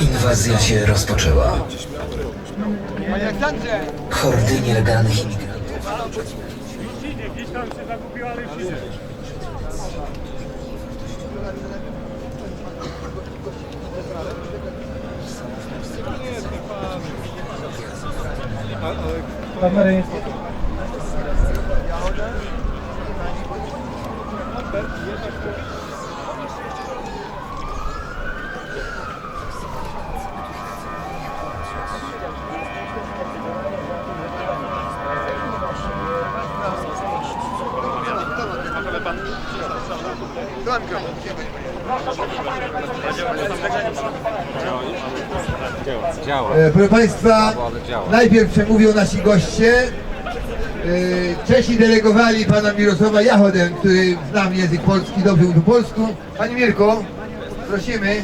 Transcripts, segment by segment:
Inwazja się rozpoczęła. Hordy nielegalnych imigrantów. Gdzieś tam się zagubił, ale już idzie. Kamery. E, Proszę Państwa, najpierw przemówią nasi goście. E, Czesi delegowali pana Mirosława Jachodę, który zna język polski, dobrze mówi po polsku. Panie Mirku, prosimy.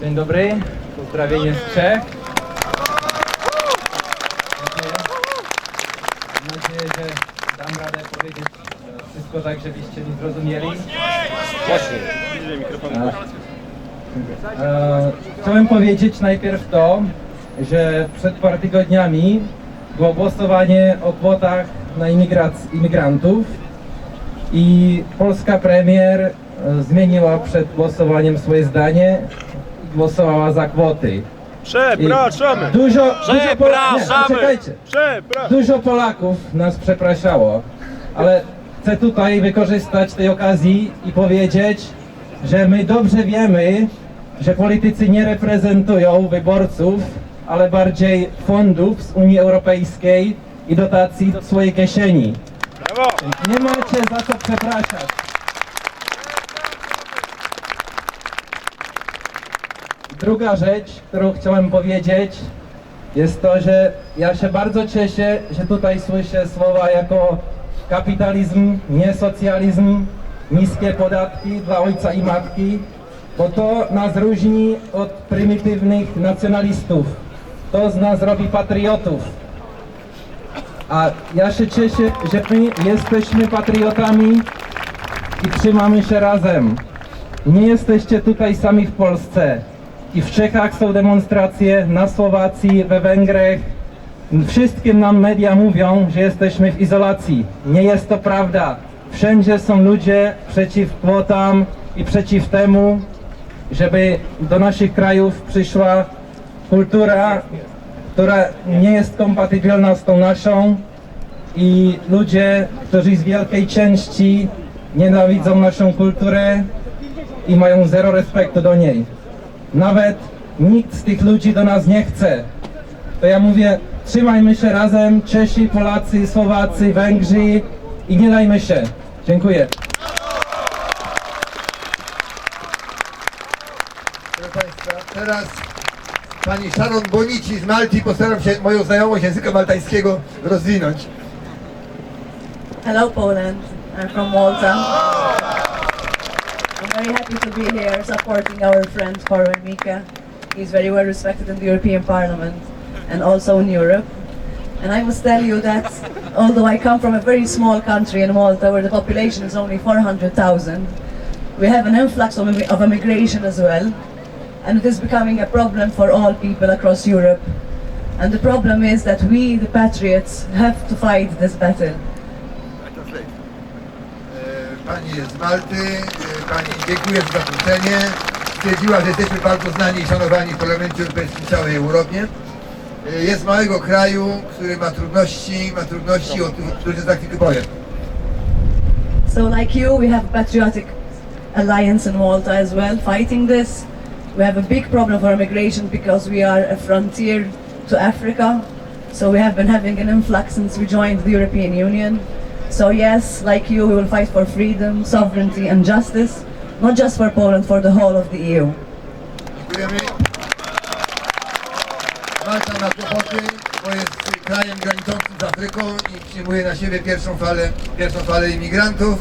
Dzień dobry, pozdrowienie z Czech. Dziękuję. Mam nadzieję, że dam radę powiedzieć e, wszystko tak, żebyście mi zrozumieli. E, Chciałem powiedzieć najpierw to, że przed parę tygodniami było głosowanie o kwotach na imigrac- imigrantów i polska premier e, zmieniła przed głosowaniem swoje zdanie i głosowała za kwoty. Przepraszamy! I Dużo, dużo Pola- nie, Przepraszamy! Przepraszamy! Dużo Polaków nas przepraszało, ale chcę tutaj wykorzystać tej okazji i powiedzieć, że my dobrze wiemy, że politycy nie reprezentują wyborców, ale bardziej fondów z Unii Europejskiej i dotacji do swojej kieszeni. Brawo! Nie macie za co przepraszać. Druga rzecz, którą chciałem powiedzieć, jest to, że ja się bardzo cieszę, że tutaj słyszę słowa jako kapitalizm, nie socjalizm, niskie podatki dla ojca i matki, bo to nas różni od prymitywnych nacjonalistów. To z nas robi patriotów. A ja się cieszę, że my jesteśmy patriotami i trzymamy się razem. Nie jesteście tutaj sami w Polsce. I w Czechach są demonstracje, na Słowacji, we Węgrzech. Wszystkim nam media mówią, że jesteśmy w izolacji. Nie jest to prawda. Wszędzie są ludzie przeciw kwotam i przeciw temu, żeby do naszych krajów przyszła kultura, która nie jest kompatybilna z tą naszą i ludzie, którzy z wielkiej części nienawidzą naszą kulturę i mają zero respektu do niej. Nawet nikt z tych ludzi do nas nie chce. To ja mówię, trzymajmy się razem, Czesi, Polacy, Słowacy, Węgrzy i nie dajmy się. Dziękuję. Proszę Państwa, teraz pani Sharon Bonici z Malti. Postaram się moją znajomość języka maltańskiego rozwinąć. Hello, Poland. I'm from Malta. I'm very happy to be here supporting our friend Corwin Mika. He's very well respected in the European Parliament and also in Europe. And I must tell you that although I come from a very small country in Malta where the population is only 400,000, we have an influx of, of immigration as well. And it is becoming a problem for all people across Europe. And the problem is that we, the patriots, have to fight this battle. Pani z Malty, pani dziękuję za zaproszenie. Stwierdziła, że jesteśmy bardzo znani i szanowani w Parlamencie Europejskim w całej Europie. E, Jest małego kraju, który ma trudności, ma trudności, o tych, którzy za chwilkę powiem. So like you, we have a patriotic alliance in Malta as well, fighting this. We have a big problem for immigration because we are a frontier to Africa. So we have been having an influx since we joined the European Union. So yes, like you, we will fight for freedom, sovereignty and justice, not just for Poland, for the whole of the EU. Malta ma kłopoty, bo jest krajem graniczącym z Afryką i przyjmuje na siebie pierwszą falę, pierwszą falę imigrantów.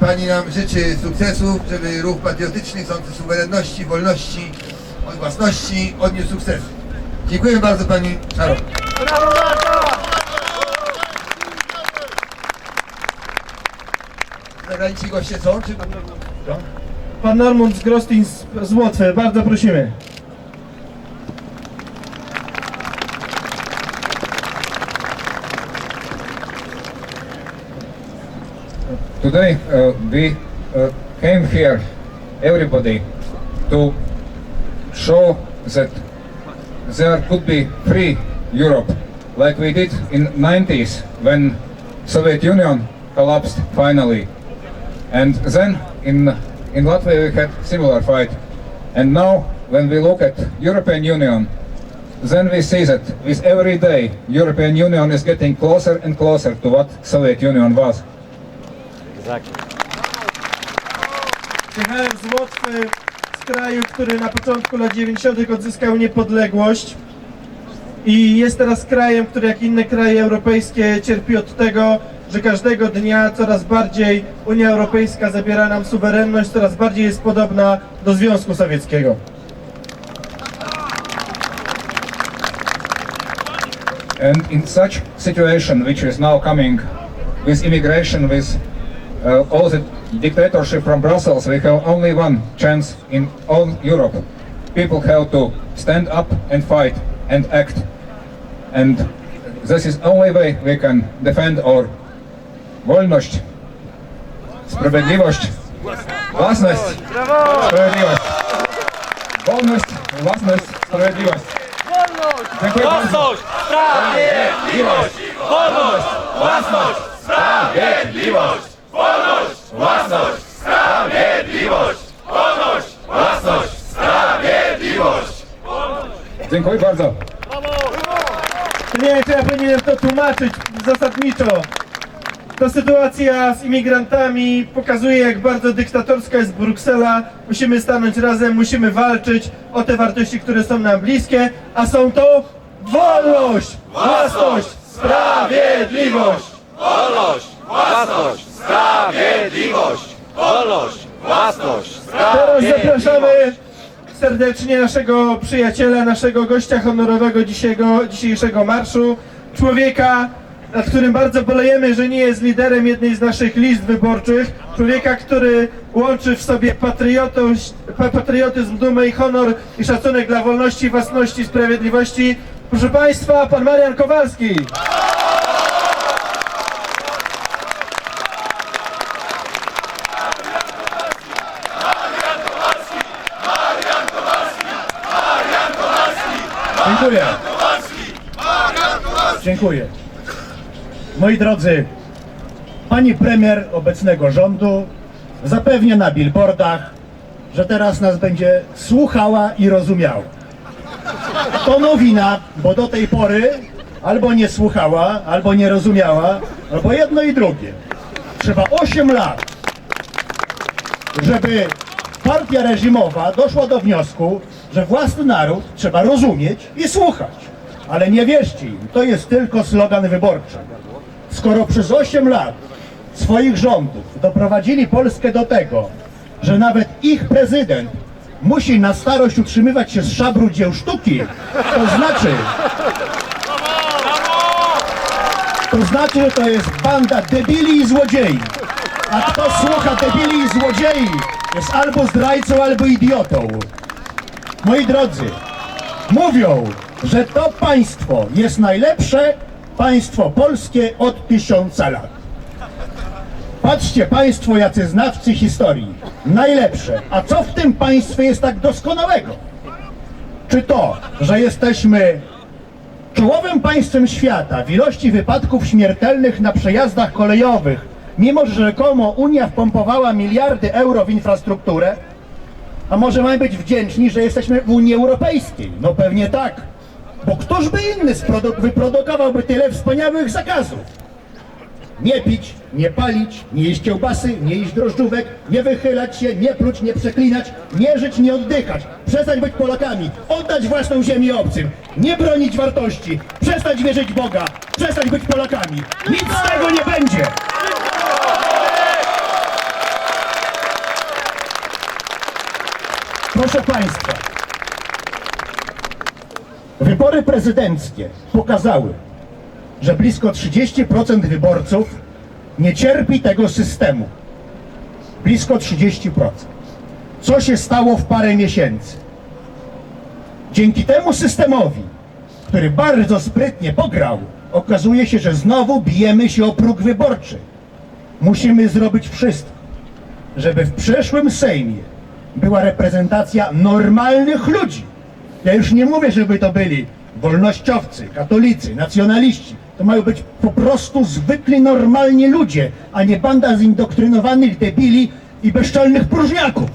Pani nam życzy sukcesów, żeby ruch patriotyczny, chcący suwerenności, wolności, własności odniósł sukces. Dziękuję bardzo Pani Sharon. zagraniczni goście są? Czy... Pan Normund z, z Łotwy, bardzo prosimy. Today uh, we uh, came here, everybody, to show that there could be free Europe, like we did in 90s when Soviet Union collapsed finally. And then in, in Latvia we had similar fight. And now when we look at European Union, then we see that with every day European Union is getting closer and closer to what Soviet Union was. Przyjechałem z Łotwy, z kraju, który na początku lat 90. odzyskał niepodległość i jest teraz krajem, który jak inne kraje europejskie cierpi od tego, że każdego dnia coraz bardziej Unia Europejska zabiera nam suwerenność, coraz bardziej jest podobna do Związku Sowieckiego. And in such situation, which is now coming with immigration, with Uh, all the dictatorship from Brussels, we have only one chance in all Europe. People have to stand up and fight and act. And this is only way we can defend our wolność, sprawiedliwość, własność, sprawiedliwość. Wolność, własność, sprawiedliwość. Dziękuję bardzo. Dziękuję bardzo. Nie wiem, czy ja powinienem to tłumaczyć zasadniczo. Ta sytuacja z imigrantami pokazuje, jak bardzo dyktatorska jest Bruksela. Musimy stanąć razem, musimy walczyć o te wartości, które są nam bliskie, a są to wolność, własność, sprawiedliwość. Wolność, własność, sprawiedliwość! Wolność, własność, Teraz zapraszamy serdecznie naszego przyjaciela, naszego gościa honorowego dzisiejszego, dzisiejszego marszu. Człowieka, nad którym bardzo bolejemy, że nie jest liderem jednej z naszych list wyborczych. Człowieka, który łączy w sobie patriotość, pa- patriotyzm, dumę i honor i szacunek dla wolności, własności, sprawiedliwości. Proszę Państwa, pan Marian Kowalski. Dziękuję. Moi drodzy, pani premier obecnego rządu zapewnia na billboardach, że teraz nas będzie słuchała i rozumiała. To nowina, bo do tej pory albo nie słuchała, albo nie rozumiała, albo jedno i drugie. Trzeba 8 lat, żeby partia reżimowa doszła do wniosku, że własny naród trzeba rozumieć i słuchać. Ale nie wierzcie im, to jest tylko slogan wyborczy. Skoro przez 8 lat swoich rządów doprowadzili Polskę do tego, że nawet ich prezydent musi na starość utrzymywać się z szabru dzieł sztuki, to znaczy, to znaczy, że to jest banda debili i złodziei. A kto słucha debili i złodziei, jest albo zdrajcą, albo idiotą. Moi drodzy, mówią, że to państwo jest najlepsze państwo polskie od tysiąca lat. Patrzcie Państwo, jacy znawcy historii. Najlepsze. A co w tym państwie jest tak doskonałego? Czy to, że jesteśmy czołowym państwem świata w ilości wypadków śmiertelnych na przejazdach kolejowych, mimo że rzekomo Unia wpompowała miliardy euro w infrastrukturę? A może mamy być wdzięczni, że jesteśmy w Unii Europejskiej? No pewnie tak. Bo któż by inny wyprodukowałby tyle wspaniałych zakazów? Nie pić, nie palić, nie jeść kiełbasy, nie jeść drożdżówek, nie wychylać się, nie pluć, nie przeklinać, nie żyć, nie oddychać, przestać być Polakami, oddać własną ziemię obcym, nie bronić wartości, przestać wierzyć Boga, przestać być Polakami. Nic z tego nie będzie! Proszę Państwa, wybory prezydenckie pokazały, że blisko 30% wyborców nie cierpi tego systemu. blisko 30%. Co się stało w parę miesięcy? Dzięki temu systemowi, który bardzo sprytnie pograł, okazuje się, że znowu bijemy się o próg wyborczy. Musimy zrobić wszystko, żeby w przyszłym Sejmie była reprezentacja normalnych ludzi. Ja już nie mówię, żeby to byli wolnościowcy, katolicy, nacjonaliści. To mają być po prostu zwykli, normalni ludzie, a nie banda zindoktrynowanych debili i bezczelnych próżniaków.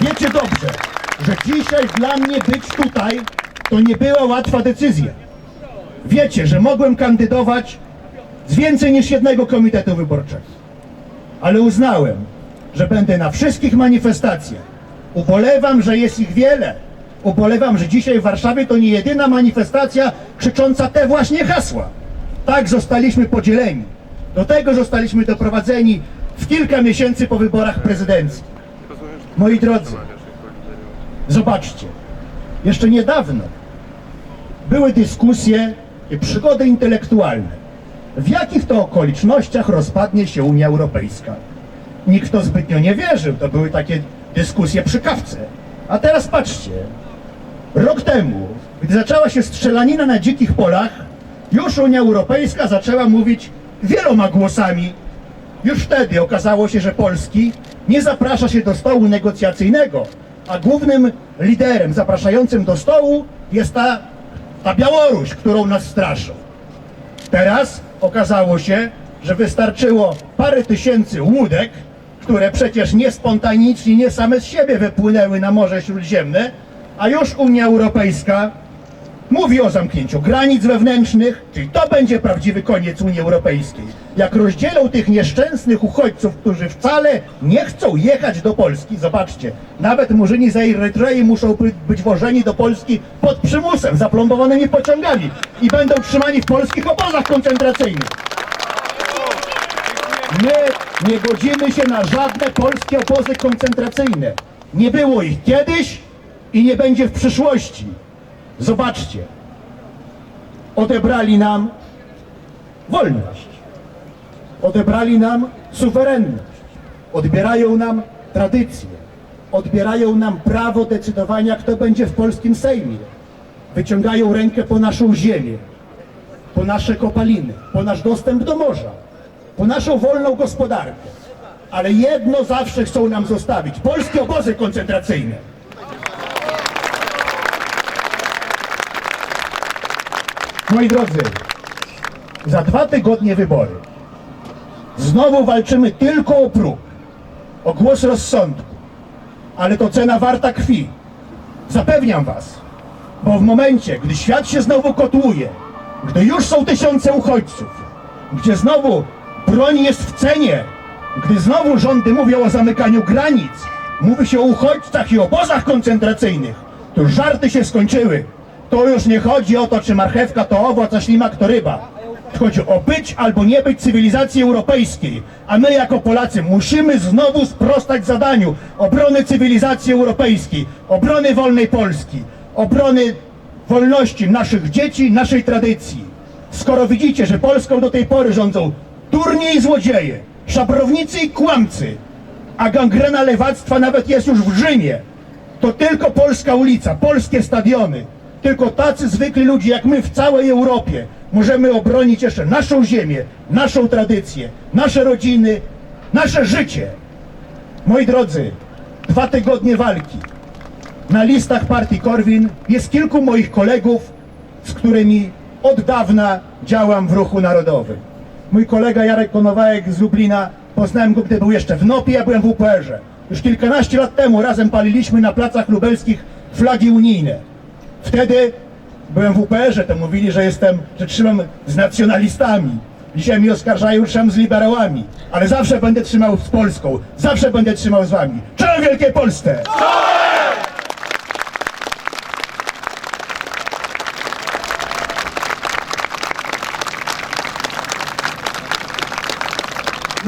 Wiecie dobrze, że dzisiaj dla mnie być tutaj to nie była łatwa decyzja. Wiecie, że mogłem kandydować z więcej niż jednego komitetu wyborczego. Ale uznałem, że będę na wszystkich manifestacjach. Ubolewam, że jest ich wiele. Ubolewam, że dzisiaj w Warszawie to nie jedyna manifestacja krzycząca te właśnie hasła. Tak zostaliśmy podzieleni. Do tego zostaliśmy doprowadzeni w kilka miesięcy po wyborach prezydenckich. Moi drodzy, zobaczcie, jeszcze niedawno były dyskusje i przygody intelektualne. W jakich to okolicznościach rozpadnie się Unia Europejska? Nikt to zbytnio nie wierzył, to były takie dyskusje przy kawce. A teraz patrzcie, rok temu, gdy zaczęła się strzelanina na dzikich polach, już Unia Europejska zaczęła mówić wieloma głosami. Już wtedy okazało się, że Polski nie zaprasza się do stołu negocjacyjnego, a głównym liderem zapraszającym do stołu jest ta, ta Białoruś, którą nas straszą. Teraz okazało się, że wystarczyło parę tysięcy łódek, które przecież nie spontanicznie, nie same z siebie wypłynęły na Morze Śródziemne, a już Unia Europejska mówi o zamknięciu granic wewnętrznych, czyli to będzie prawdziwy koniec Unii Europejskiej. Jak rozdzielą tych nieszczęsnych uchodźców, którzy wcale nie chcą jechać do Polski, zobaczcie, nawet murzyni z Erytrei muszą by- być wożeni do Polski pod przymusem, zaplombowanymi pociągami i będą trzymani w polskich obozach koncentracyjnych. My nie godzimy się na żadne polskie obozy koncentracyjne. Nie było ich kiedyś i nie będzie w przyszłości. Zobaczcie, odebrali nam wolność, odebrali nam suwerenność, odbierają nam tradycje, odbierają nam prawo decydowania, kto będzie w polskim Sejmie. Wyciągają rękę po naszą ziemię, po nasze kopaliny, po nasz dostęp do morza, po naszą wolną gospodarkę. Ale jedno zawsze chcą nam zostawić polskie obozy koncentracyjne. Moi drodzy, za dwa tygodnie wybory. Znowu walczymy tylko o próg, o głos rozsądku, ale to cena warta krwi. Zapewniam was, bo w momencie, gdy świat się znowu kotłuje, gdy już są tysiące uchodźców, gdzie znowu broń jest w cenie, gdy znowu rządy mówią o zamykaniu granic, mówi się o uchodźcach i obozach koncentracyjnych, to żarty się skończyły. To już nie chodzi o to, czy marchewka to owoc, a ślimak to ryba. Chodzi o być albo nie być cywilizacji europejskiej, a my jako Polacy musimy znowu sprostać zadaniu obrony cywilizacji europejskiej, obrony wolnej Polski, obrony wolności naszych dzieci, naszej tradycji. Skoro widzicie, że Polską do tej pory rządzą turni i złodzieje, szabrownicy i kłamcy, a gangrena lewactwa nawet jest już w Rzymie, to tylko polska ulica, polskie stadiony, tylko tacy zwykli ludzie jak my w całej Europie możemy obronić jeszcze naszą ziemię, naszą tradycję, nasze rodziny, nasze życie. Moi drodzy, dwa tygodnie walki. Na listach partii Korwin jest kilku moich kolegów, z którymi od dawna działam w ruchu narodowym. Mój kolega Jarek Konowałek z Lublina, poznałem go, gdy był jeszcze w NOPie, ja byłem w UPR-ze. Już kilkanaście lat temu razem paliliśmy na placach lubelskich flagi unijne. Wtedy byłem w UPR-ze, to mówili, że jestem, że trzymam z nacjonalistami. Dzisiaj mi oskarżają, że trzymam z liberałami. Ale zawsze będę trzymał z Polską. Zawsze będę trzymał z wami. Czołem Wielkiej Polsce!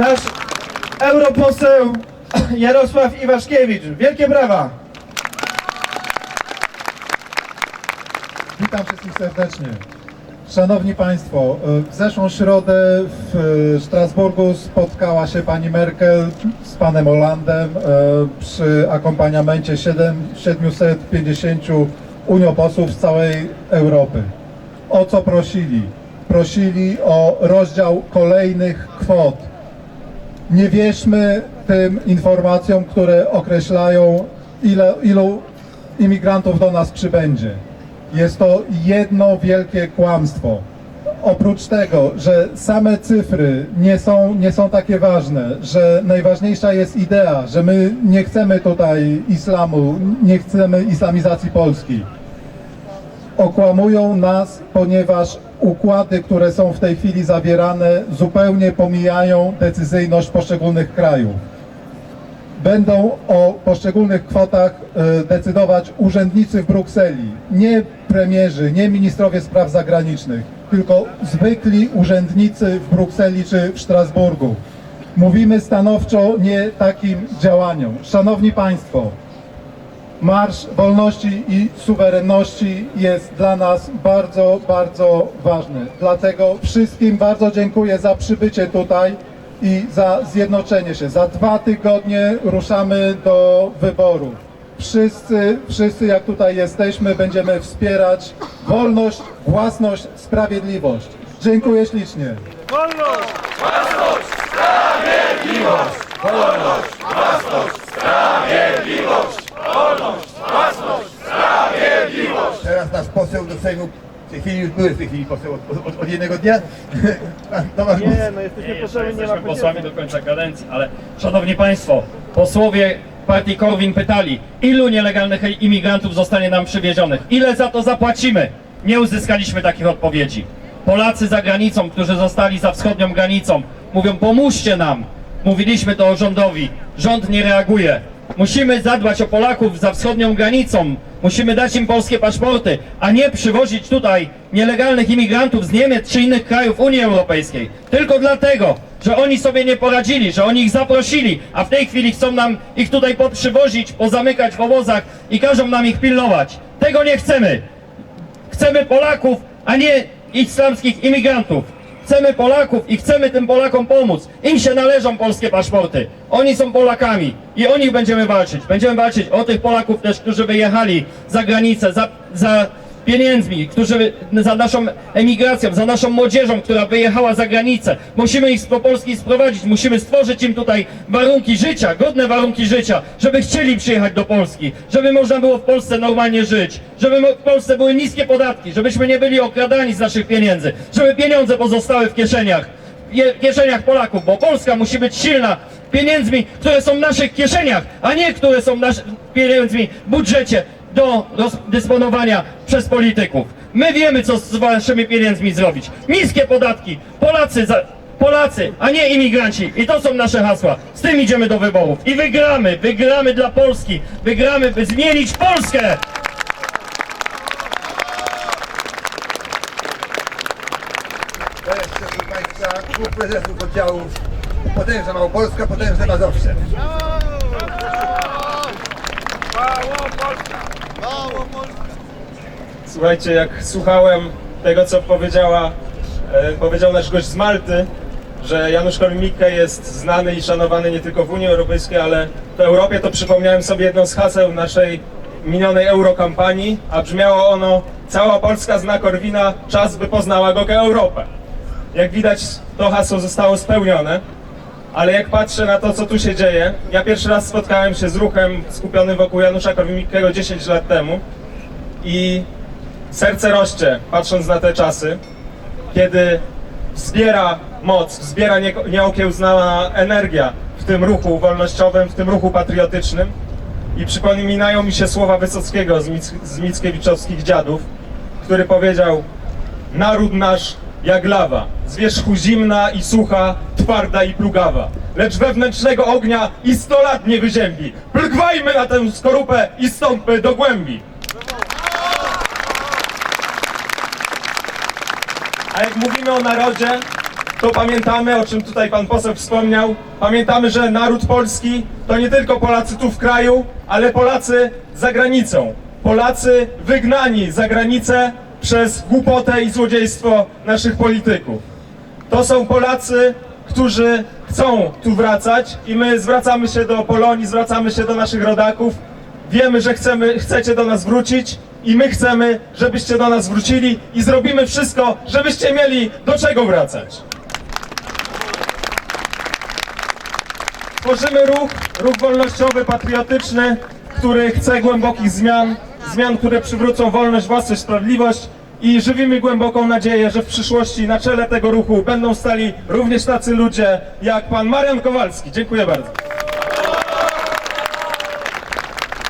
Nasz europoseł Jarosław Iwaszkiewicz. Wielkie brawa! Witam wszystkich serdecznie. Szanowni Państwo, w zeszłą środę w Strasburgu spotkała się pani Merkel z panem Hollandem e, przy akompaniamencie 7, 750 unioposłów z całej Europy. O co prosili? Prosili o rozdział kolejnych kwot. Nie wierzmy tym informacjom, które określają, ile, ilu imigrantów do nas przybędzie. Jest to jedno wielkie kłamstwo. Oprócz tego, że same cyfry nie są, nie są takie ważne, że najważniejsza jest idea, że my nie chcemy tutaj islamu, nie chcemy islamizacji Polski. Okłamują nas, ponieważ układy, które są w tej chwili zawierane, zupełnie pomijają decyzyjność poszczególnych krajów będą o poszczególnych kwotach e, decydować urzędnicy w Brukseli, nie premierzy, nie ministrowie spraw zagranicznych, tylko zwykli urzędnicy w Brukseli czy w Strasburgu. Mówimy stanowczo nie takim działaniom. Szanowni Państwo, Marsz Wolności i Suwerenności jest dla nas bardzo, bardzo ważny. Dlatego wszystkim bardzo dziękuję za przybycie tutaj i za zjednoczenie się. Za dwa tygodnie ruszamy do wyborów. Wszyscy, wszyscy jak tutaj jesteśmy, będziemy wspierać wolność, własność, sprawiedliwość. Dziękuję ślicznie. Teraz nasz poseł do Sejmu, w tej chwili już były w tej chwili poseł od, od, od jednego dnia. Pan Tomasz Gus. no jesteśmy posłami, nie ma Jesteśmy posłami do końca kadencji, ale szanowni państwo, posłowie partii Korwin pytali, ilu nielegalnych imigrantów zostanie nam przywiezionych? Ile za to zapłacimy? Nie uzyskaliśmy takich odpowiedzi. Polacy za granicą, którzy zostali za wschodnią granicą, mówią pomóżcie nam. Mówiliśmy to rządowi. Rząd nie reaguje. Musimy zadbać o Polaków za wschodnią granicą. Musimy dać im polskie paszporty, a nie przywozić tutaj nielegalnych imigrantów z Niemiec czy innych krajów Unii Europejskiej. Tylko dlatego, że oni sobie nie poradzili, że oni ich zaprosili, a w tej chwili chcą nam ich tutaj poprzywozić, pozamykać w obozach i każą nam ich pilnować. Tego nie chcemy. Chcemy Polaków, a nie islamskich imigrantów. Chcemy Polaków i chcemy tym Polakom pomóc. Im się należą polskie paszporty. Oni są Polakami i o nich będziemy walczyć. Będziemy walczyć o tych Polaków też, którzy wyjechali za granicę, za, za pieniędzmi, którzy za naszą emigracją, za naszą młodzieżą, która wyjechała za granicę. Musimy ich do Polski sprowadzić, musimy stworzyć im tutaj warunki życia, godne warunki życia, żeby chcieli przyjechać do Polski, żeby można było w Polsce normalnie żyć, żeby w Polsce były niskie podatki, żebyśmy nie byli okradani z naszych pieniędzy, żeby pieniądze pozostały w kieszeniach, je- kieszeniach Polaków, bo Polska musi być silna pieniędzmi, które są w naszych kieszeniach, a nie które są nasz, pieniędzmi w budżecie do rozdysponowania przez polityków. My wiemy, co z waszymi pieniędzmi zrobić. Niskie podatki. Polacy, za, Polacy, a nie imigranci. I to są nasze hasła. Z tym idziemy do wyborów. I wygramy, wygramy dla Polski. Wygramy, by zmienić Polskę. To jest, proszę Państwa, dwóch prezesów oddziałów Potężna Małopolska, Potężna Mazowsze. Słuchajcie, jak słuchałem tego, co powiedziała, e, powiedział nasz gość z Malty, że Janusz Korwin-Mikke jest znany i szanowany nie tylko w Unii Europejskiej, ale w Europie, to przypomniałem sobie jedno z haseł naszej minionej eurokampanii, a brzmiało ono Cała Polska zna Korwina, czas by poznała go Europę. Jak widać, to hasło zostało spełnione, ale jak patrzę na to, co tu się dzieje, ja pierwszy raz spotkałem się z ruchem skupionym wokół Janusza Korwin-Mikkego 10 lat temu i serce rośnie, patrząc na te czasy, kiedy wzbiera moc, wzbiera nie, nieokiełznana energia w tym ruchu wolnościowym, w tym ruchu patriotycznym. I przypominają mi się słowa Wysockiego z, z Mickiewiczowskich dziadów, który powiedział Naród nasz jak lawa, z wierzchu zimna i sucha, twarda i plugawa. Lecz wewnętrznego ognia i sto lat nie wyziębi. Plgwajmy na tę skorupę i stąpmy do głębi. A jak mówimy o narodzie, to pamiętamy, o czym tutaj pan poseł wspomniał, pamiętamy, że naród polski to nie tylko Polacy tu w kraju, ale Polacy za granicą. Polacy wygnani za granicę przez głupotę i złodziejstwo naszych polityków. To są Polacy, którzy chcą tu wracać i my zwracamy się do Polonii, zwracamy się do naszych rodaków. Wiemy, że chcemy, chcecie do nas wrócić i my chcemy, żebyście do nas wrócili i zrobimy wszystko, żebyście mieli do czego wracać. Tworzymy ruch, ruch wolnościowy, patriotyczny, który chce głębokich zmian, zmian, które przywrócą wolność, własność, sprawiedliwość i żywimy głęboką nadzieję, że w przyszłości na czele tego ruchu będą stali również tacy ludzie jak pan Marian Kowalski. Dziękuję bardzo.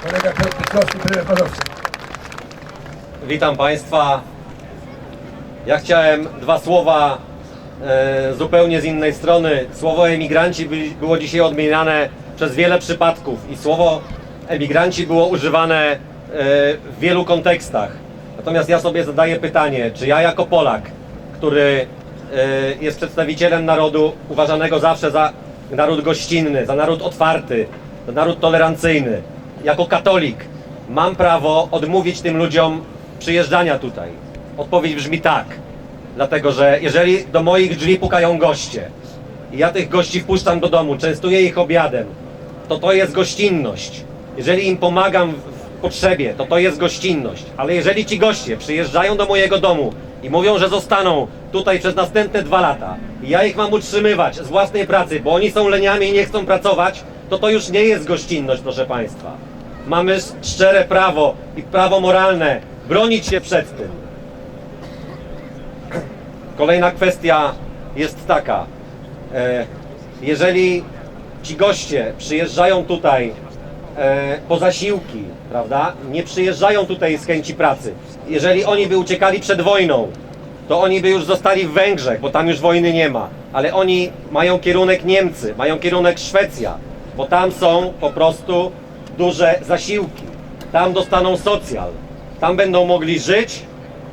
Kolega Piotr Piotrowski, premier Mazowszy. Witam Państwa. Ja chciałem dwa słowa e, zupełnie z innej strony. Słowo emigranci by, było dzisiaj odmieniane przez wiele przypadków i słowo emigranci było używane w wielu kontekstach. Natomiast ja sobie zadaję pytanie, czy ja jako Polak, który e, jest przedstawicielem narodu uważanego zawsze za naród gościnny, za naród otwarty, za naród tolerancyjny, jako katolik mam prawo odmówić tym ludziom przyjeżdżania tutaj? Odpowiedź brzmi tak. Dlatego, że jeżeli do moich drzwi pukają goście i ja tych gości wpuszczam do domu, częstuję ich obiadem, to to jest gościnność. Jeżeli im pomagam w potrzebie, to to jest gościnność. Ale jeżeli ci goście przyjeżdżają do mojego domu i mówią, że zostaną tutaj przez następne dwa lata i ja ich mam utrzymywać z własnej pracy, bo oni są leniami i nie chcą pracować, to to już nie jest gościnność, proszę Państwa. Mamy szczere prawo i prawo moralne bronić się przed tym. Kolejna kwestia jest taka. E, jeżeli ci goście przyjeżdżają tutaj e, po zasiłki, prawda? Nie przyjeżdżają tutaj z chęci pracy. Jeżeli oni by uciekali przed wojną, to oni by już zostali w Węgrzech, bo tam już wojny nie ma. Ale oni mają kierunek Niemcy, mają kierunek Szwecja, bo tam są po prostu duże zasiłki. Tam dostaną socjal. Tam będą mogli żyć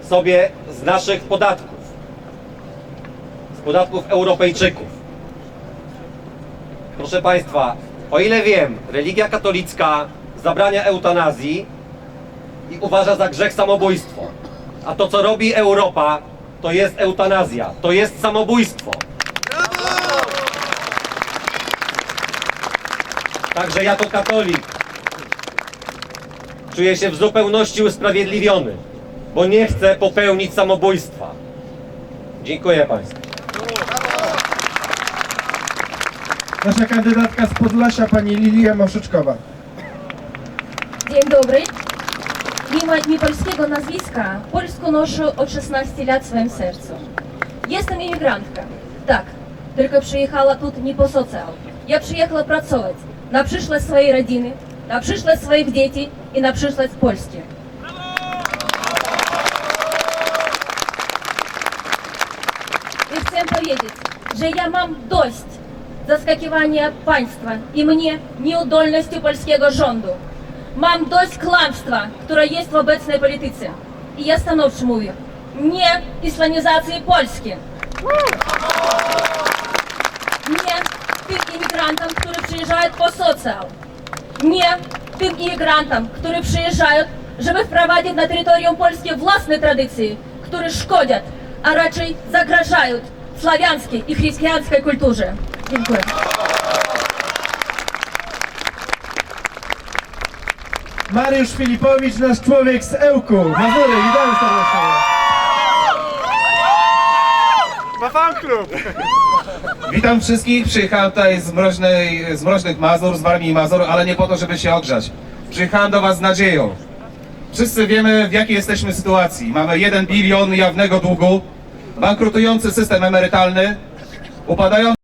sobie z naszych podatków. Z podatków Europejczyków. Proszę Państwa, o ile wiem, religia katolicka zabrania eutanazji i uważa za grzech samobójstwo. A to, co robi Europa, to jest eutanazja, to jest samobójstwo. Także jako katolik czuję się w zupełności usprawiedliwiony, bo nie chcę popełnić samobójstwa. Dziękuję Państwu. Nasza kandydatka z Podlasia, pani Lilia Maszyczkowa. Dzień dobry. Mimo niepolskiego nazwiska, polską noszę od 16 lat w swoim sercu. Jestem imigrantka. Tak, tylko przyjechała tu nie po socjal. Ja przyjechała pracować na przyszłość swojej rodziny, na przyszłość swoich dzieci i na przyszłość Polski. I chcę powiedzieć, że ja mam dość zaskakiwania państwa i mnie nieudolności polskiego rządu. Mam dość kłamstwa, które jest w obecnej polityce. I ja stanowczo mówię, nie islamizacji Polski. Nie tym imigrantom, którzy przyjeżdżają po socjal. Nie tym imigrantom, którzy przyjeżdżają, żeby wprowadzić na terytorium Polski własne tradycje, które szkodzą, a raczej zagrażają sławiańskiej i chrześcijańskiej kulturze. Dziękuję. Mariusz Filipowicz, nasz człowiek z Ełku. Mazury, witamy serdecznie. Witam wszystkich, przyjechałem tutaj z, mroźnej, z mroźnych Mazur, z Warmii i Mazur, ale nie po to, żeby się ogrzać. Przyjechałem do Was z nadzieją. Wszyscy wiemy, w jakiej jesteśmy sytuacji. Mamy 1 bilion jawnego długu, bankrutujący system emerytalny, upadający